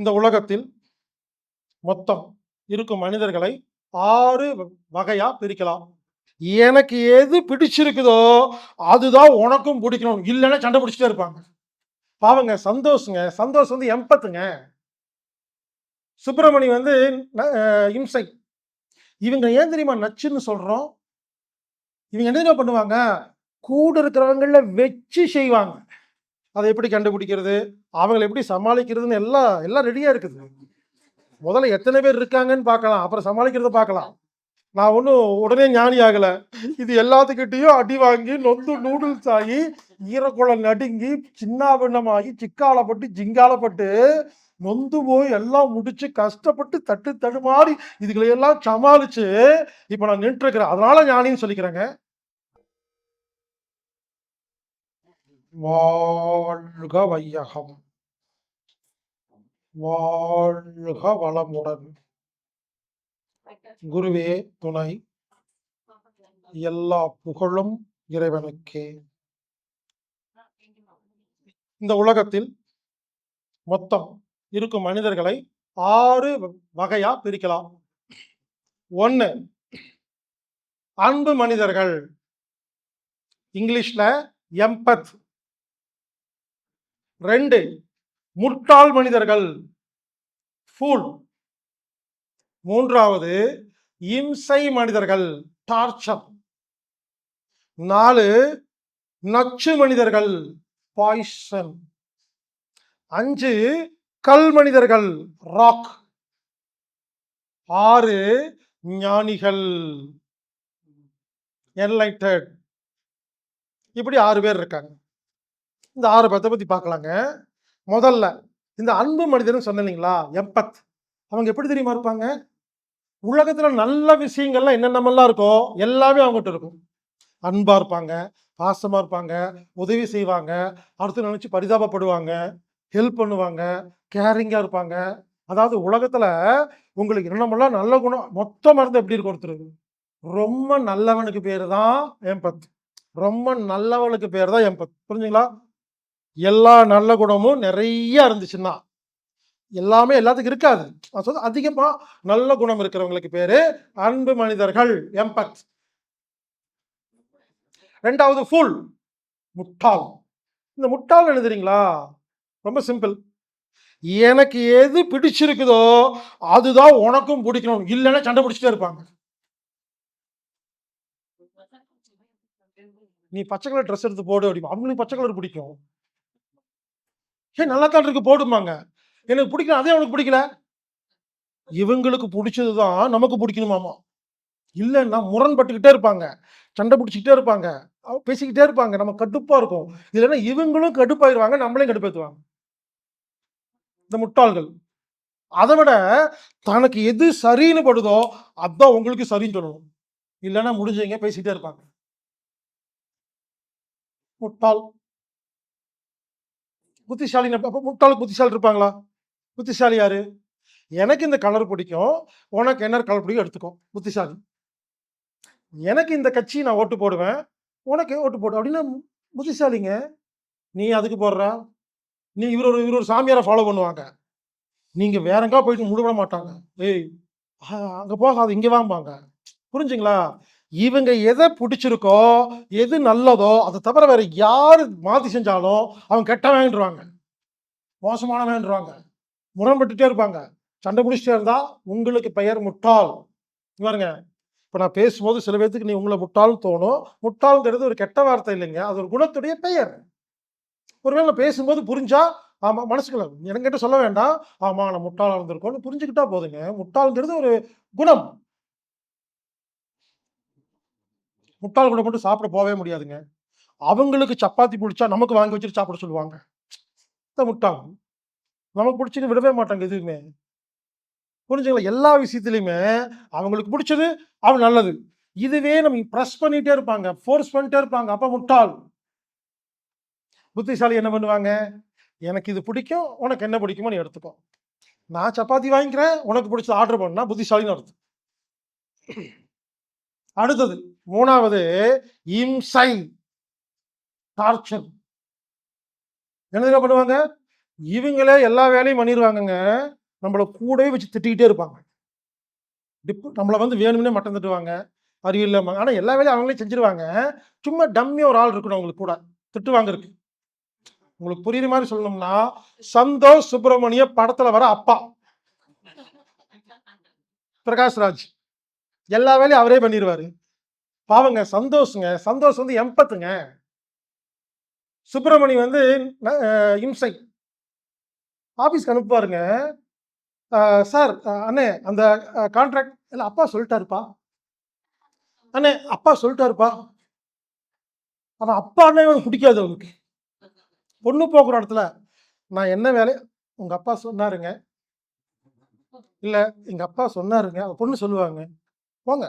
இந்த உலகத்தில் மொத்தம் இருக்கும் மனிதர்களை ஆறு வ- வகையா பிரிக்கலாம். எனக்கு எது பிடிச்சிருக்குதோ அதுதான் உனக்கும் பிடிக்கணும். இல்லைன்னா சண்டை பிடிச்சிட்டே இருப்பாங்க. பாவங்க சந்தோஷங்க சந்தோஷம் வந்து எம்பத்துங்க சுப்பிரமணி வந்து ந- இம்சை. இவங்க ஏன் தெரியுமா நச்சுன்னு சொல்றோம்? இவங்க என்ன பண்ணுவாங்க? கூட இருக்கிறவங்கள வச்சு செய்வாங்க. அதை எப்படி கண்டுபிடிக்கிறது? அவங்களை எப்படி சமாளிக்கிறதுன்னு எல்லாம் எல்லாம் ரெடியாக இருக்குது. முதல்ல எத்தனை பேர் இருக்காங்கன்னு பார்க்கலாம். அப்புறம் சமாளிக்கிறத பார்க்கலாம். நான் ஒன்றும் உடனே ஞானி ஆகலை. இது எல்லாத்துக்கிட்டேயும் அடி வாங்கி நொந்து நூடுல்ஸ் ஆகி ஈரக்குளம் நடுங்கி சின்னாபின்னமாகி சிக்காலப்பட்டு ஜிங்காலப்பட்டு நொந்து போய் எல்லாம் முடிச்சு கஷ்டப்பட்டு தட்டு தடுமாறி இதுகளை எல்லாம் சமாளித்து இப்போ நான் நின்றுருக்கிறேன் அதனால் அதனால ஞானின்னு சொல்லிக்கிறேங்க. வாழ்க வையகம் வாழ்க வளமுடன் குருவே துணை. எல்லா புகழும் இறைவனுக்கே. இந்த உலகத்தில் மொத்தம் இருக்கும் மனிதர்களை ஆறு வ- வகையா பிரிக்கலாம். ஒன்னு அன்பு மனிதர்கள். இங்கிலீஷ்ல எம்பத் ரெண்டு முட்டாள் மனிதர்கள். ஃபூல் மூன்றாவது இம்சை மனிதர்கள். டார்ச்சர் நாலு நச்சு மனிதர்கள். பாய்சன் அஞ்சு கல் மனிதர்கள். ராக் ஆறு ஞானிகள். என்லைட்டட் இப்படி ஆறு பேர் இருக்காங்க. இந்த ஆறு பேர்த்த பத்தி பார்க்கலாங்க முதல்ல இந்த அன்பு மனிதர்னு சொன்னேன் இல்லைங்களா? எம்பத். அவங்க எப்படி தெரியுமா இருப்பாங்க? உலகத்துல நல்ல விஷயங்கள்லாம் என்னென்னமெல்லாம் இருக்கோ எல்லாமே அவங்ககிட்ட இருக்கும். அன்பா இருப்பாங்க பாசமா இருப்பாங்க உதவி செய்வாங்க அடுத்து நினைச்சு பரிதாபப்படுவாங்க ஹெல்ப் பண்ணுவாங்க கேரிங்கா இருப்பாங்க. அதாவது உலகத்துல உங்களுக்கு என்னமெல்லாம் நல்ல குணம் மொத்த மருந்து எப்படி இருக்கும் ஒருத்தர் ரொம்ப நல்லவனுக்கு பேர் தான் எம்பத். ரொம்ப நல்லவனுக்கு பேர் தான் எம்பத். புரிஞ்சுங்களா? எல்லா நல்ல குணமும் நிறைய இருந்துச்சுன்னா எல்லாமே எல்லாத்துக்கும் இருக்காது. நான் சொல்றது நல்ல குணம் இருக்கிறவங்களுக்கு பேரு அன்பு மனிதர்கள் எம்பத் ரெண்டாவது ஃபுல் முட்டாள். இந்த முட்டாள் எழுதுறீங்களா? ரொம்ப சிம்பிள் எனக்கு எது பிடிச்சிருக்குதோ அதுதான் உனக்கும் பிடிக்கணும். இல்லைன்னா சண்டை பிடிச்சிட்டே இருப்பாங்க. நீ பச்சை கலர் ட்ரெஸ் எடுத்து போடு அப்படிமா. அவங்களுக்கு பச்சை கலர் பிடிக்கும். ஏ நல்லா தான் இருக்கு போடுமாங்க எனக்கு பிடிக்கல அதே அவனுக்கு பிடிக்கல? இவங்களுக்கு பிடிச்சது தான் நமக்கு பிடிக்கணுமாமா? இல்லைன்னா முரண்பட்டுக்கிட்டே இருப்பாங்க. சண்டை பிடிச்சிக்கிட்டே இருப்பாங்க. அவங்க பேசிக்கிட்டே இருப்பாங்க. நம்ம கடுப்பாக இருக்கும். இல்லைன்னா இவங்களும் கடுப்பாயிருவாங்க நம்மளையும் கடுப்பேற்றுவாங்க இந்த முட்டாள்கள். அதை விட தனக்கு எது சரின்னு படுதோ அதான் உங்களுக்கு சரின்னு சொல்லணும். இல்லைன்னா முடிஞ்சவங்க பேசிக்கிட்டே இருப்பாங்க. முட்டாள். புத்திசாலி அப்போ முட்டாளுக்கு புத்திசாலி இருப்பாங்களா? புத்திசாலி யாரு? எனக்கு இந்த கலர் பிடிக்கும். உனக்கு என்ன கலர் பிடிக்கும் எடுத்துக்கோ புத்திசாலி. எனக்கு இந்த கட்சி நான் ஓட்டு போடுவேன். உனக்கு ஓட்டு போடு அப்படின்னா புத்திசாலிங்க. நீ அதுக்கு போடுற? நீ இவர் ஒரு இவர் ஒரு சாமியாரை ஃபாலோ பண்ணுவாங்க. நீங்கள் வேற எங்கா போயிட்டு முழுவிட மாட்டாங்க. ஏய் அங்கே போகாது இங்கே வாம்பாங்க. புரிஞ்சுங்களா? இவங்க எதை பிடிச்சிருக்கோ எது நல்லதோ அதை தவிர வேற யார் மாத்தி செஞ்சாலும் அவங்க கெட்டவன்றாங்க மோசமானவன்றாங்க முரண்பட்டுட்டே இருப்பாங்க. சண்டை முடிச்சுட்டே இருந்தா உங்களுக்கு பெயர் முட்டாள். பாருங்க. இப்ப நான் பேசும்போது சில பேர்த்துக்கு நீ உங்களை முட்டாள்னு தோணும். முட்டாள்ங்கிறது ஒரு கெட்ட வார்த்தை இல்லைங்க. அது ஒரு குணத்துடைய பெயர். ஒருவேளை பேசும்போது புரிஞ்சா ஆமா மனசுக்குள்ள என்கிட்ட சொல்ல வேண்டாம். ஆமா நான் முட்டாளா இருந்திருக்கோம்னு புரிஞ்சுக்கிட்டா போதுங்க. முட்டாளுங்கிறது ஒரு குணம். முட்டாள் கூட மட்டும் சாப்பிட போகவே முடியாதுங்க. அவங்களுக்கு சப்பாத்தி பிடிச்சா நமக்கு வாங்கி வச்சுட்டு சாப்பிட சொல்லுவாங்க. இந்த முட்டாள். நமக்கு பிடிச்சது விடவே மாட்டாங்க எதுவுமே. புரிஞ்சுங்களா? எல்லா விஷயத்துலையுமே அவங்களுக்கு பிடிச்சது அவன் நல்லது. இதுவே நம்ம ப்ரெஸ் பண்ணிட்டே இருப்பாங்க. ஃபோர்ஸ் பண்ணிட்டே இருப்பாங்க. அப்போ முட்டாள். புத்திசாலி என்ன பண்ணுவாங்க? எனக்கு இது பிடிக்கும். உனக்கு என்ன பிடிக்குமோ நீ எடுத்துக்கோ. நான் சப்பாத்தி வாங்கிக்கிறேன். உனக்கு பிடிச்சது ஆர்டர் பண்ணா புத்திசாலின்னு அர்த்தம். அடுத்தது. மூணாவது இம்சை டார்ச்சர் என்ன பண்ணுவாங்க இவங்களே எல்லா வேலையும் பண்ணிடுவாங்கங்க நம்மள கூடவே வச்சு திட்டிக்கிட்டே இருப்பாங்க. டிப்பு நம்மள வந்து வேணும்னே மட்டம் திட்டுவாங்க அறிவு இல்லாமல் ஆனால் எல்லா வேலையும் அவங்களே செஞ்சுருவாங்க. சும்மா டம்மி ஒரு ஆள் இருக்கணும் அவங்களுக்கு கூட. திட்டு இருக்கு உங்களுக்கு புரியுற மாதிரி சொல்லணும்னா, சந்தோஷ் சுப்பிரமணிய படத்துல வர அப்பா. பிரகாஷ்ராஜ். எல்லா வேலையும் அவரே பண்ணிருவாரு. பாவங்க சந்தோஷ்ங்க. சந்தோஷ் வந்து எம்பத்துங்க. சுப்பிரமணி வந்து இம்சை. ஆஃபீஸ்க்கு அனுப்புவாருங்க. சார் அண்ணே அந்த கான்ட்ராக்ட் இல்லை அப்பா சொல்லிட்டாருப்பா அண்ணே அப்பா சொல்லிட்டாருப்பா ஆனால் அப்பா அவனுக்கு பிடிக்காது அவனுக்கு. பொண்ணு போகிற இடத்துல, நான் என்ன வேலை உங்கள் அப்பா சொன்னாருங்க. இல்லை எங்கள் அப்பா சொன்னாருங்க. பொண்ணு சொல்லுவாங்க. போங்க.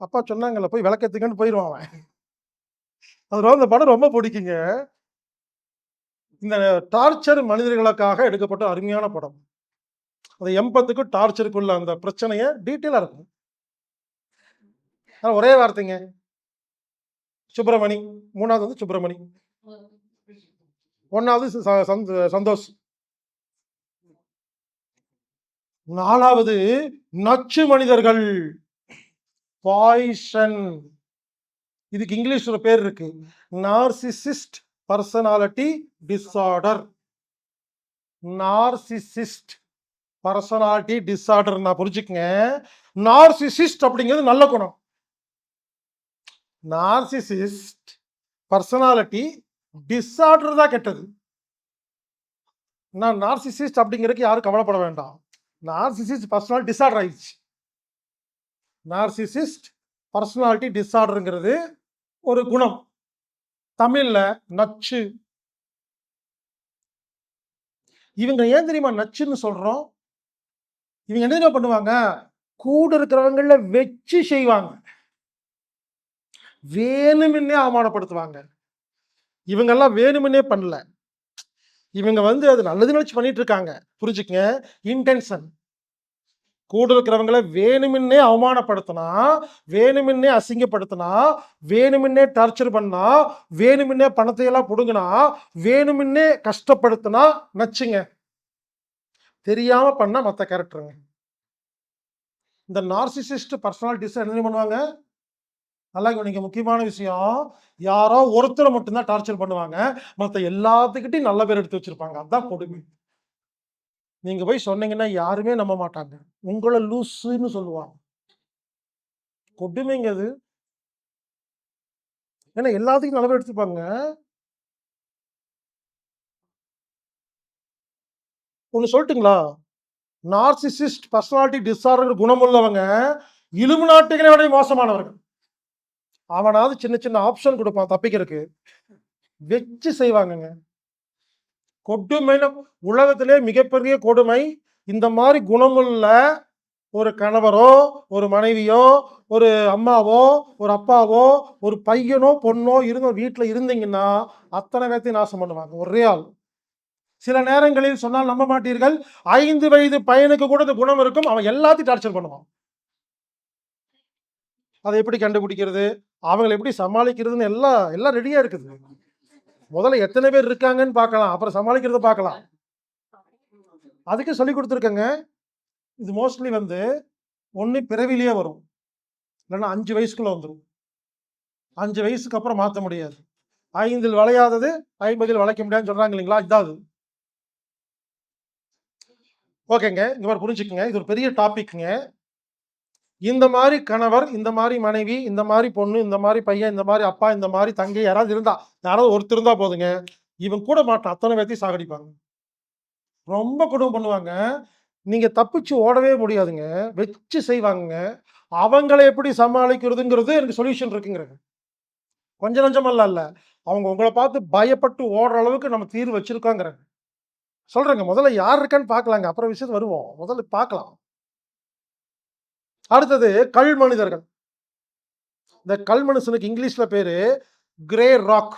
அப்பா சொன்னாங்கல்ல போய் விளக்கத்துக்குன்னு போயிடுவான் அவன். அதனால அந்த படம் ரொம்ப பிடிக்குங்க. இந்த டார்ச்சர் மனிதர்களுக்காக எடுக்கப்பட்ட அருமையான படம். அந்த எம்பத்துக்கும் டார்ச்சருக்குள்ள அந்த பிரச்சனையை டீட்டெயிலாக இருக்கும். ஆனால் ஒரே வார்த்தைங்க. சுப்பிரமணி. மூணாவது வந்து சுப்பிரமணி. 1வது ச சந்தோஷ். நாலாவது நச்சு மனிதர்கள். பாய்ஷன் இதுக்கு இங்கிலீஷ்ல பேர் இருக்கு. Narcissist personality disorder. Narcissist personality disorder நான் புரிஞ்சுக்கங்க. நார்சிசிஸ்ட் அப்படிங்கிறது நல்ல குணம். நார்சிசிஸ்ட் பர்சனாலிட்டி டிஸார்டர் தான் கெட்டது. நான் நார்சிசிஸ்ட் அப்படிங்கிறதுக்கு யாரும் கவலைப்பட வேண்டாம். நார்சிசிஸ்ட் பெர்சனாலிட்டி டிஸார்டர் ஆயிடுச்சு. நார்சிசிஸ்ட் பர்சனாலிட்டி டிஸார்டருங்கிறது ஒரு குணம். தமிழில் நச்சு. இவங்க ஏன் தெரியுமா நச்சுன்னு சொல்கிறோம் இவங்க என்ன தெரியுமா பண்ணுவாங்க? கூட இருக்கிறவங்கள வச்சு செய்வாங்க. வேணுமென்னே அவமானப்படுத்துவாங்க. இவங்கெல்லாம் வேணுமென்னே பண்ணல. இவங்க வந்து அது நல்லது நினச்சி பண்ணிட்டு இருக்காங்க. புரிஞ்சுக்கங்க. இன்டென்ஷன். கூட இருக்கிறவங்கள வேணுமின்னே அவமானப்படுத்தினா, வேணுமின்னே அசிங்கப்படுத்தினா, வேணுமின்னே டார்ச்சர் பண்ணா, வேணுமின்னே பணத்தை எல்லாம் வேணுமின்னே கஷ்டப்படுத்தினா நச்சுங்க. தெரியாம பண்ணா மத்த கேரக்டருங்க. இந்த நார்சிசிஸ்ட் பர்சனாலிட்டிஸ் என்ன பண்ணுவாங்க? நல்லா கவனிங்க முக்கியமான விஷயம். யாரோ ஒருத்தரை மட்டும்தான் டார்ச்சர் பண்ணுவாங்க. மற்ற எல்லாத்துக்கிட்டையும் நல்ல பேர் எடுத்து வச்சிருப்பாங்க. அதான் கொடுமை. நீங்க போய் சொன்னீங்கன்னா யாருமே நம்ப மாட்டாங்க. உங்கள லூசுன்னு சொல்லுவாங்க. கொடுமைங்க அது. ஏன்னா எல்லாத்துக்கும் நல்ல எடுத்துப்பாங்க. ஒண்ணு சொல்லட்டுங்களா? நார்சிசிஸ்ட் பர்சனாலிட்டி டிஸார்டர் குணமுள்ளவங்க இலுமினாட்டிகளை விட மோசமானவர்கள். அவனாவது சின்ன சின்ன ஆப்ஷன் கொடுப்பான் தப்பிக்கிறதுக்கு. வச்சு செய்வாங்கங்க. கொடுமைன்னு உலகத்திலே மிகப்பெரிய கொடுமை. இந்த மாதிரி குணமுள்ள ஒரு கணவரோ, ஒரு மனைவியோ, ஒரு அம்மாவோ, ஒரு அப்பாவோ, ஒரு பையனோ, பொண்ணோ இருந்த வீட்டில் இருந்தீங்கன்னா, அத்தனை பேர்த்தையும் நாசம் பண்ணுவாங்க. ஒரே ஆள். சில நேரங்களில் சொன்னால் நம்ப மாட்டீர்கள். ஐந்து வயது பையனுக்கு கூட இந்த குணம் இருக்கும். அவன் எல்லாத்தையும் டார்ச்சர் பண்ணுவான். அதை எப்படி கண்டுபிடிக்கிறது? அவங்கள எப்படி சமாளிக்கிறதுன்னு எல்லாம் எல்லாம் ரெடியாக இருக்குது. முதல்ல எத்தனை பேர் இருக்காங்கன்னு பார்க்கலாம். அப்புறம் சமாளிக்கிறத பார்க்கலாம். அதுக்கு சொல்லிக் கொடுத்துருக்கங்க இது மோஸ்ட்லி வந்து ஒன்று பிறவியிலேயே வரும். இல்லைன்னா அஞ்சு வயசுக்குள்ளே வந்துடும் அஞ்சு வயசுக்கு அப்புறம் மாற்ற முடியாது. ஐந்தில் வளையாதது 50ல் வளைக்க முடியாதுன்னு சொல்கிறாங்க இல்லைங்களா? இதான் அது. ஓகேங்க. இந்த மாதிரி புரிஞ்சுக்கோங்க இது ஒரு பெரிய டாபிக்ங்க. இந்த மாதிரி கணவர், இந்த மாதிரி மனைவி, இந்த மாதிரி பொண்ணு, இந்த மாதிரி பையன், இந்த மாதிரி அப்பா, இந்த மாதிரி தங்கை யாராவது இருந்தா, யாராவது ஒருத்தர் இருந்தா போதுங்க. இவன் கூட மாட்டான். அத்தனை பேர்த்தையும் சாகடிப்பாங்க. ரொம்ப குடும்பம் பண்ணுவாங்க. நீங்க தப்பிச்சு ஓடவே முடியாதுங்க. வச்சு செய்வாங்கங்க. அவங்கள எப்படி சமாளிக்கிறதுங்கிறது எனக்கு சொல்யூஷன் இருக்குங்கிறது கொஞ்சம் நஞ்சமெல்லாம் இல்ல. அவங்க உங்களை பார்த்து பயப்பட்டு ஓடுற அளவுக்கு நம்ம தீர்வு வச்சிருக்கோங்கிறேங்க. சொல்றேங்க. முதல்ல யார் இருக்கான்னு பார்க்கலாங்க. அப்புறம் விஷயத்து வருவோம். முதல்ல பார்க்கலாம். அடுத்தது கல் மனிதர்கள். இந்த கல் மனுஷனுக்கு இங்கிலீஷ்ல பேரு கிரே ராக்.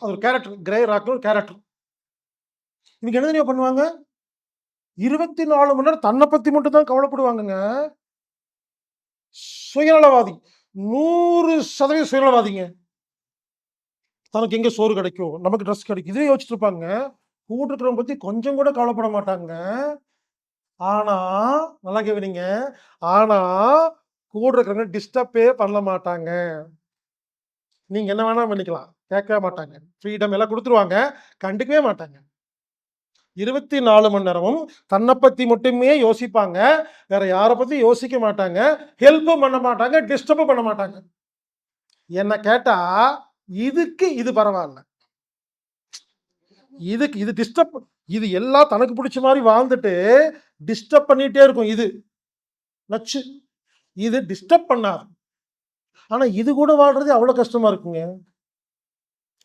அது ஒரு கேரக்டர். கிரே ராக்னு ஒரு கேரக்டர். இன்னைக்கு என்ன தெரியுமா பண்ணுவாங்க? 24 மணி நேரம் தன்னை பத்தி மட்டும் தான் கவலைப்படுவாங்கங்க. சுயநலவாதி. 100% சுயநலவாதிங்க. தனக்கு எங்க சோறு கிடைக்கும்? நமக்கு ட்ரெஸ் கிடைக்கும். இதே யோசிச்சுட்டு இருப்பாங்க. கூட இருக்கிறவங்க பத்தி கொஞ்சம் கூட கவலைப்பட மாட்டாங்க. ஆனா, நல்லா கேவீங்க ஆனா, கூட இருக்கிறவங்க டிஸ்டர்பே பண்ண மாட்டாங்க. நீங்க என்ன வேணா பண்ணிக்கலாம். கேட்கவே மாட்டாங்க. ஃப்ரீடம் எல்லாம் கொடுத்துருவாங்க கண்டுக்கவே மாட்டாங்க. 24 மணி நேரமும் தன்னை பத்தி மட்டுமே யோசிப்பாங்க. வேற யாரை பத்தியும் யோசிக்க மாட்டாங்க. ஹெல்ப்பும் பண்ண மாட்டாங்க. டிஸ்டர்பும் பண்ண மாட்டாங்க. என்ன கேட்டா, இதுக்கு இது பரவாயில்ல இதுக்கு இது டிஸ்டர்ப் இது எல்லாம் தனக்கு பிடிச்ச மாதிரி வாழ்ந்துட்டு, டிஸ்டர்ப் பண்ணிட்டே இருக்கும் இது. நச்சு. இது டிஸ்டர்ப் பண்ணாது. ஆனா, இது கூட வாழ்றது அவ்வளோ கஷ்டமா இருக்குங்க.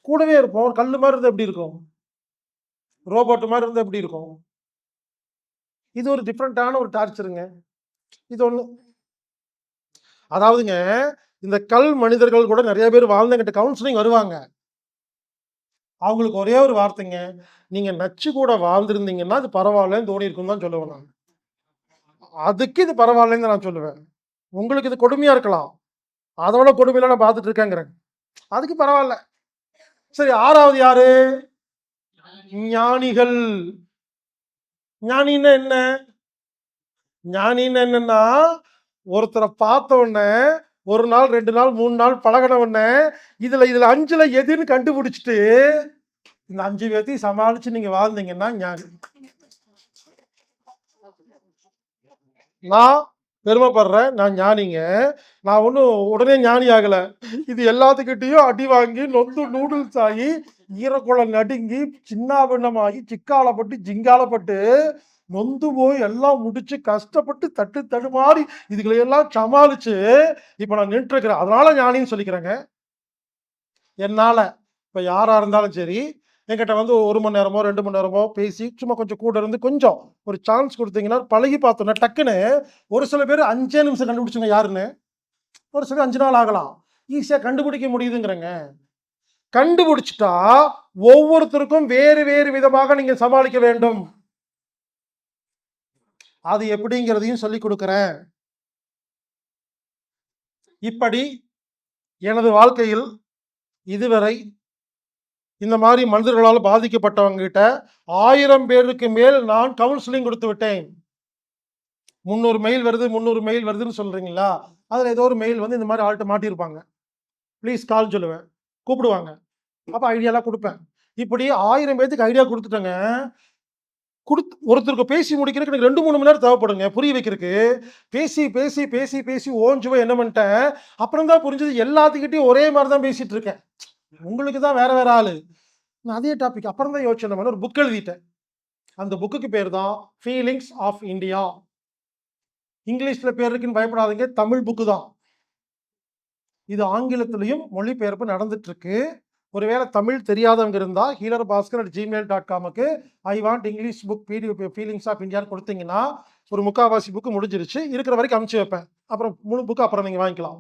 கூடவே இருப்போம். ஒரு கல்லு மாதிரி இருந்தால் எப்படி இருக்கும்? ரோபோட் மாதிரி இருந்தால் எப்படி இருக்கும்? இது ஒரு டிஃப்ரெண்ட்டான ஒரு டார்ச்சருங்க. இது ஒன்று அதாவதுங்க, இந்த கல் மனிதர்கள் கூட நிறைய பேர் வாழ்ந்தங்கிட்ட கவுன்சிலிங் வருவாங்க. அவங்களுக்கு ஒரே ஒரு வார்த்தைங்க. நீங்கள் நச்சு கூட வாழ்ந்திருந்தீங்கன்னா, அது பரவாயில்லன்னு தோணியிருக்கும்னு தான் சொல்லுவேன் நான் அதுக்கு இது பரவாயில்லன்னு தான் நான் சொல்லுவேன். உங்களுக்கு இது கொடுமையாக இருக்கலாம். அதோட கொடுமையில நான் பார்த்துட்டு இருக்கேங்கிறேன். அதுக்கு பரவாயில்ல சரி ஆறாவது யாரு? ஞானிகள். ஞானின்னா என்ன? ஞானின்னு என்னன்னா, ஒருத்தரை பார்த்த உடனே ஒரு நாள், ரெண்டு நாள், மூணு நாள் பழகுன உடனே, இதுல இதுல 5ல எதுன்னு கண்டுபிடிச்சிட்டு இந்த அஞ்சு பேர்த்தையும் சமாளிச்சு நீங்க வாழ்ந்தீங்கன்னா ஞானி. நான் பெருமைப்படுறேன். நான் ஞானிங்க. நான் ஒன்றும் உடனே ஞானி ஆகலை இது எல்லாத்துக்கிட்டேயும் அடி வாங்கி, நொந்து நூடுல்ஸ் ஆகி, ஈரக்குளம் நடுங்கி, சின்னாபின்னமாகி, சிக்காலப்பட்டு, ஜிங்காலப்பட்டு, நொந்து போய் எல்லாம் முடிச்சு, கஷ்டப்பட்டு தட்டு தடுமாறி, இதுகளையெல்லாம் சமாளிச்சு, இப்ப நான் நின்னுட்டுருக்கிறேன். அதனால ஞானின்னு சொல்லிக்கிறேங்க. என்னால. இப்ப யாரா இருந்தாலும் சரி, என்கிட்ட வந்து ஒரு மணி நேரமோ, ரெண்டு மணி நேரமோ பேசி, சும்மா கொஞ்சம் கூட இருந்து கொஞ்சம் ஒரு சான்ஸ் கொடுத்தீங்கன்னா பழகி பார்த்தோன்னா, டக்குன்னு ஒரு சில பேர் அஞ்சே நிமிஷம் கண்டுபிடிச்சுங்க யாருன்னு. ஒரு சில அஞ்சு நாள் ஆகலாம். ஈஸியாக கண்டுபிடிக்க முடியுதுங்கிறேங்க. கண்டுபிடிச்சிட்டா ஒவ்வொருத்தருக்கும் வேறு வேறு விதமாக நீங்கள் சமாளிக்க வேண்டும். அது எப்படிங்கிறதையும் சொல்லிக் கொடுக்குறேன் இப்படி எனது வாழ்க்கையில் இதுவரை இந்த மாதிரி மனிதர்களால் பாதிக்கப்பட்டவங்ககிட்ட ஆயிரம் பேருக்கு மேல் நான் கவுன்சிலிங் கொடுத்து விட்டேன். 300 மெயில் வருது, 300 மெயில் வருதுன்னு சொல்கிறீங்களா அதில் ஏதோ ஒரு மெயில் வந்து இந்த மாதிரி ஆள்கிட்ட மாட்டியிருப்பாங்க. ப்ளீஸ் கால் சொல்லுவேன். கூப்பிடுவாங்க. அப்போ ஐடியாலாம் கொடுப்பேன் இப்படி ஆயிரம் பேத்துக்கு ஐடியா கொடுத்துட்டேங்க கொடுத்து ஒருத்தருக்கு பேசி முடிக்கிறதுக்கு எனக்கு 2, 3 மணி நேரம் தேவைப்படுங்க. புரிய வைக்கிறதுக்கு. பேசி, பேசி, பேசி, பேசி ஓஞ்சு என்ன பண்ணிட்டேன், அப்புறம் தான் புரிஞ்சது எல்லாத்துக்கிட்டையும் ஒரே மாதிரி தான் பேசிட்டு இருக்கேன். உங்களுக்கு தான் வேற வேற ஆளு. நான் அதே டாபிக் அப்புறம் தான் யோசிச்சேன் நம்ம ஒரு புக் எழுதிட்டேன். அந்த புக்குக்கு பேர் தான் ஃபீலிங்ஸ் ஆஃப் இண்டியா. இங்கிலீஷில் பேர் இருக்குன்னு பயப்படாதீங்க. தமிழ் புக்கு தான். இது ஆங்கிலத்திலையும் மொழிபெயர்ப்பு நடந்துட்டு இருக்கு. ஒருவேளை தமிழ் தெரியாதவங்க இருந்தால் healer Bhaskar at Gmail dot காமுக்கு I want English book PDF feelings of இண்டியான்னு கொடுத்தீங்கன்னா ஒரு முக்காவாசி புக்கு முடிஞ்சிருச்சு. இருக்கிற வரைக்கும் அனுப்பிச்சு வைப்பேன். அப்புறம் மூணு புக்கு அப்புறம் நீங்கள் வாங்கிக்கலாம்.